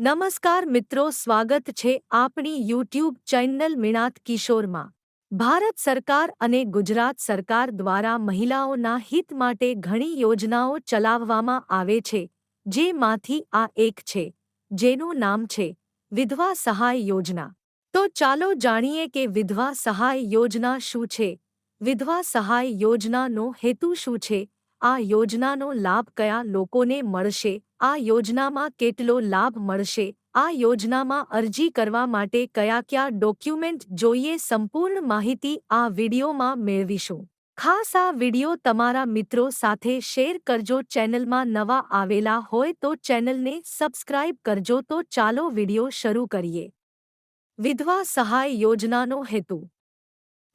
નમસ્કાર મિત્રો, સ્વાગત છે આપણી યુટ્યુબ ચેનલ મિણાત કિશોરમાં. ભારત સરકાર અને ગુજરાત સરકાર દ્વારા મહિલાઓના હિત માટે ઘણી યોજનાઓ ચલાવવામાં આવે છે, જેમાંથી આ એક છે, જેનું નામ છે, વિધવા સહાય યોજના. તો ચાલો જાણીએ કે વિધવા સહાય યોજના શું છે? વિધવા સહાય યોજનાનો હેતુ શું છે? આ યોજનાનો લાભ કયા લોકોને મળશે? આ યોજનામાં કેટલો લાભ મળશે? આ યોજનામાં અરજી કરવા માટે કયા કયા ડોક્યુમેન્ટ જોઈએ? સંપૂર્ણ માહિતી આ વિડીયોમાં મેળવીશું. ખાસ આ વીડિયો તમારા મિત્રો સાથે શેર કરજો. ચેનલમાં નવા આવેલા હોય તો ચેનલને સબસ્ક્રાઇબ કરજો. તો ચાલો વીડિયો શરૂ કરીએ. વિધવા સહાય યોજનાનો હેતુ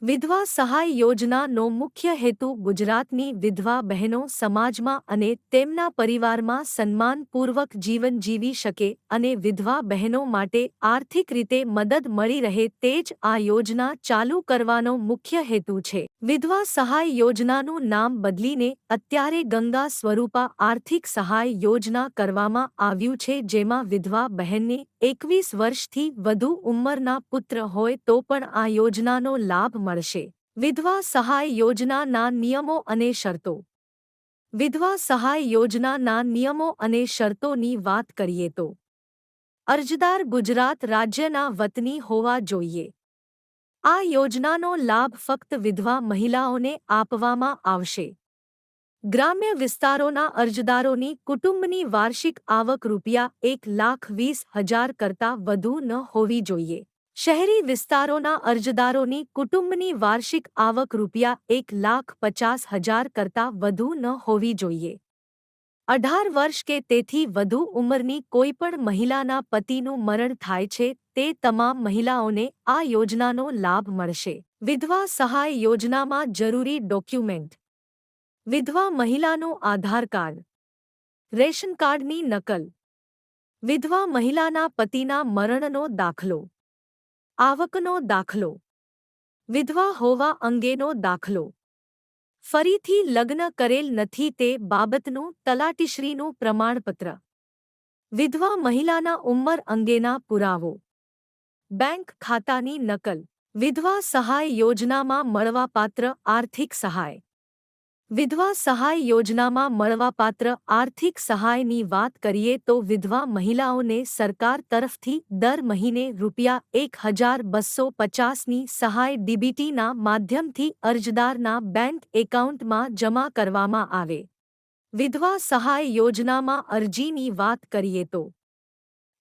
વિધવા સહાય યોજનાનો મુખ્ય હેતુ ગુજરાતની વિધવા બહેનો સમાજમાં અને તેમના પરિવારમાં સન્માનપૂર્વક જીવન જીવી શકે અને વિધવા બહેનો માટે આર્થિક રીતે મદદ મળી રહે તે જ આ યોજના ચાલુ કરવાનો મુખ્ય હેતુ છે. વિધવા સહાય યોજનાનું નામ બદલીને અત્યારે ગંગા સ્વરૂપા આર્થિક સહાય યોજના કરવામાં આવ્યું છે જેમાં વિધવા બહેનને એકવીસ વર્ષથી વધુ ઉંમરના પુત્ર હોય તો પણ આ યોજનાનો લાભ મળશે. વિધવા સહાય યોજનાના નિયમો અને શરતો. વિધવા સહાય યોજનાના નિયમો અને શરતોની વાત કરીએ તો. અરજદાર ગુજરાત રાજ્યના વતની હોવા જોઈએ. આ યોજનાનો લાભ ફક્ત વિધવા મહિલાઓને આપવામાં આવશે. ગ્રામ્ય વિસ્તારોના અરજદારોની કુટુંબની વાર્ષિક આવક રૂપિયા એક લાખ વીસ હજાર કરતાં વધુ ન હોવી જોઈએ. શહેરી વિસ્તારોના અરજદારોની કુટુંબની વાર્ષિક આવક રૂપિયા એક લાખ પચાસ હજાર કરતાં વધુ ન હોવી જોઈએ. અઢાર વર્ષ કે તેથી વધુ ઉંમરની કોઈપણ મહિલાના પતિનું મરણ થાય છે, તે તમામ મહિલાઓને આ યોજનાનો લાભ મળશે. વિધવા સહાય યોજનામાં જરૂરી ડોક્યુમેન્ટ. વિધવા મહિલાનું આધાર કાર્ડ. રેશન કાર્ડની નકલ. વિધવા મહિલાના પતિના મરણનો દાખલો. આવકનો દાખલો. વિધવા હોવા અંગેનો દાખલો. ફરીથી લગ્ન કરેલ નથી તે બાબતનું તલાટીશ્રીનું પ્રમાણપત્ર. વિધવા મહિલાના ઉંમર અંગેના પુરાવો. બેંક ખાતાની નકલ. વિધવા સહાય યોજનામાં મળવાપાત્ર આર્થિક સહાય. વિધવા સહાય યોજનામાં મળવાપાત્ર આર્થિક સહાયની વાત કરીએ તો વિધવા મહિલાઓને સરકાર તરફથી દર મહિને રૂપિયા એક હજાર બસો પચાસની સહાય ડીબીટીના માધ્યમથી અરજદારના બેંક એકાઉન્ટમાં જમા કરવામાં આવે. વિધવા સહાય યોજનામાં અરજીની વાત કરીએ તો,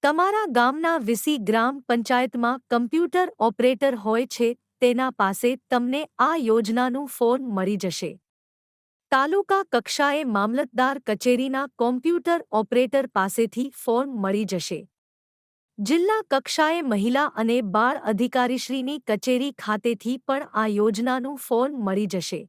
તમારા ગામના વિસી ગ્રામ પંચાયતમાં કમ્પ્યુટર ઓપરેટર હોય છે, તેના પાસે તમને આ યોજનાનું ફોર્મ મળી જશે. તાલુકા કક્ષાએ મામલતદાર કચેરીના કોમ્પ્યુટર ઓપરેટર પાસેથી ફોર્મ મળી જશે. જિલ્લા કક્ષાએ મહિલા અને બાળ અધિકારીશ્રીની કચેરી ખાતેથી પણ આ યોજનાનું ફોર્મ મળી જશે.